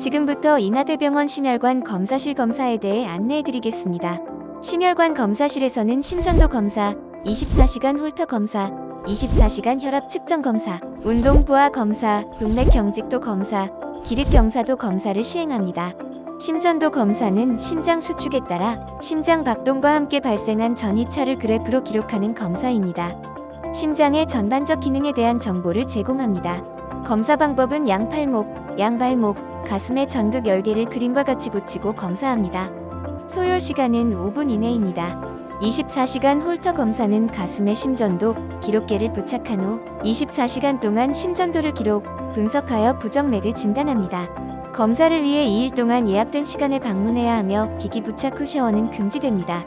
지금부터 인하대병원 심혈관 검사실 검사에 대해 안내해 드리겠습니다. 심혈관 검사실에서는 심전도 검사, 24시간 홀터 검사, 24시간 혈압 측정 검사, 운동 부하 검사, 동맥 경직도 검사, 기립 경사도 검사를 시행합니다. 심전도 검사는 심장 수축에 따라 심장 박동과 함께 발생한 전이차를 그래프로 기록하는 검사입니다. 심장의 전반적 기능에 대한 정보를 제공합니다. 검사 방법은 양팔목, 양발목, 가슴의 전극 열개를 그림과 같이 붙이고 검사합니다. 소요 시간은 5분 이내입니다. 24시간 홀터 검사는 가슴의 심전도 기록계를 부착한 후 24시간 동안 심전도를 기록, 분석하여 부정맥을 진단합니다. 검사를 위해 2일 동안 예약된 시간에 방문해야 하며 기기 부착 후 샤워는 금지됩니다.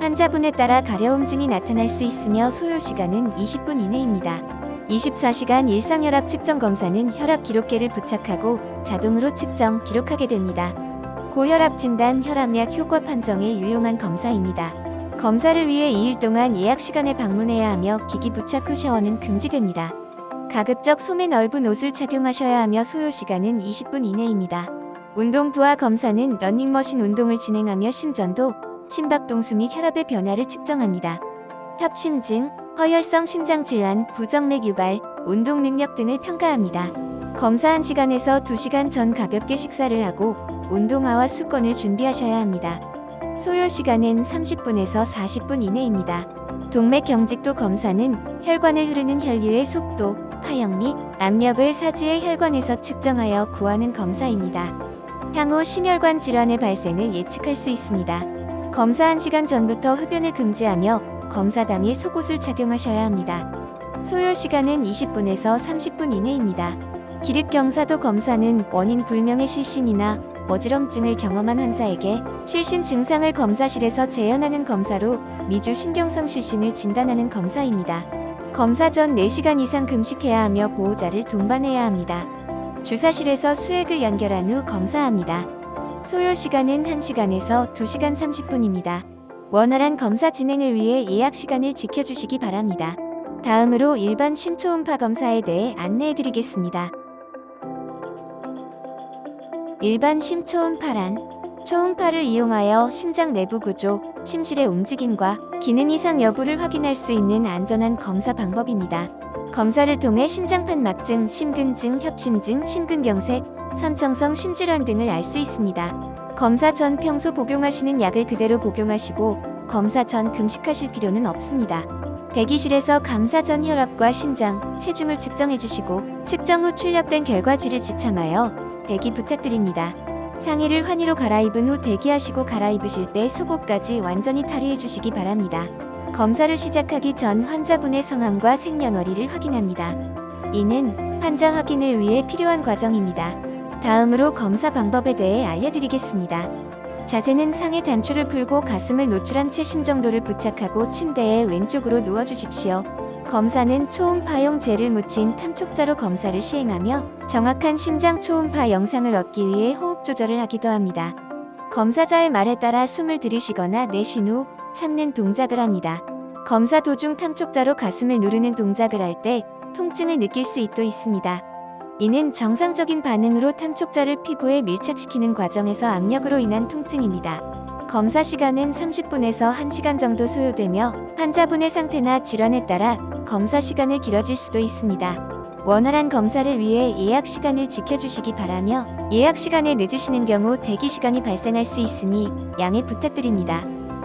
환자분에 따라 가려움 증이 나타날 수 있으며 소요 시간은 20분 이내입니다. 24시간 일상혈압 측정 검사는 혈압 기록계를 부착하고 자동으로 측정, 기록하게 됩니다. 고혈압 진단, 혈압약 효과 판정에 유용한 검사입니다. 검사를 위해 2일 동안 예약 시간에 방문해야 하며 기기 부착 후 샤워는 금지됩니다. 가급적 소매 넓은 옷을 착용하셔야 하며 소요 시간은 20분 이내입니다. 운동 부하 검사는 러닝머신 운동을 진행하며 심전도, 심박동수 및 혈압의 변화를 측정합니다. 협심증, 허혈성 심장 질환, 부정맥 유발, 운동 능력 등을 평가합니다. 검사한 시간에서 2시간 전 가볍게 식사를 하고 운동화와 수건을 준비하셔야 합니다. 소요 시간은 30분에서 40분 이내입니다. 동맥 경직도 검사는 혈관을 흐르는 혈류의 속도, 파형 및 압력을 사지의 혈관에서 측정하여 구하는 검사입니다. 향후 심혈관 질환의 발생을 예측할 수 있습니다. 검사 1시간 전부터 흡연을 금지하며 검사 당일 속옷을 착용하셔야 합니다. 소요 시간은 20분에서 30분 이내입니다. 기립 경사도 검사는 원인 불명의 실신이나 어지럼증을 경험한 환자에게 실신 증상을 검사실에서 재현하는 검사로 미주 신경성 실신을 진단하는 검사입니다. 검사 전 4시간 이상 금식해야 하며 보호자를 동반해야 합니다. 주사실에서 수액을 연결한 후 검사합니다. 소요 시간은 1시간에서 2시간 30분입니다. 원활한 검사 진행을 위해 예약 시간을 지켜주시기 바랍니다. 다음으로 일반 심초음파 검사에 대해 안내해 드리겠습니다. 일반 심초음파란 초음파를 이용하여 심장 내부 구조, 심실의 움직임과 기능 이상 여부를 확인할 수 있는 안전한 검사 방법입니다. 검사를 통해 심장판 막증, 심근증, 협심증, 심근경색, 선청성 심질환 등을 알 수 있습니다. 검사 전 평소 복용하시는 약을 그대로 복용하시고 검사 전 금식하실 필요는 없습니다. 대기실에서 감사 전 혈압과 심장, 체중을 측정해 주시고 측정 후 출력된 결과지를 지참하여 대기 부탁드립니다. 상의를 환희로 갈아입은 후 대기하시고 갈아입으실 때 속옷까지 완전히 탈의해 주시기 바랍니다. 검사를 시작하기 전 환자분의 성함과 생년월일을 확인합니다. 이는 환자 확인을 위해 필요한 과정입니다. 다음으로 검사 방법에 대해 알려드리겠습니다. 자세는 상의 단추를 풀고 가슴을 노출한 채 심정도를 부착하고 침대에 왼쪽으로 누워주십시오. 검사는 초음파용 젤을 묻힌 탐촉자로 검사를 시행하며 정확한 심장 초음파 영상을 얻기 위해 호흡 조절을 하기도 합니다. 검사자의 말에 따라 숨을 들이쉬거나 내쉰 후 참는 동작을 합니다. 검사 도중 탐촉자로 가슴을 누르는 동작을 할 때 통증을 느낄 수도 있습니다. 이는 정상적인 반응으로 탐촉자를 피부에 밀착시키는 과정에서 압력으로 인한 통증입니다. 검사 시간은 30분에서 1시간 정도 소요되며 환자분의 상태나 질환에 따라 검사 시간을 길어질 수도 있습니다. 원활한 검사를 위해 예약 시간을 지켜주시기 바라며 예약 시간에 늦으시는 경우 대기 시간이 발생할 수 있으니 양해 부탁드립니다.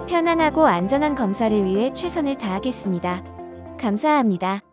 편안하고 안전한 검사를 위해 최선을 다하겠습니다. 감사합니다.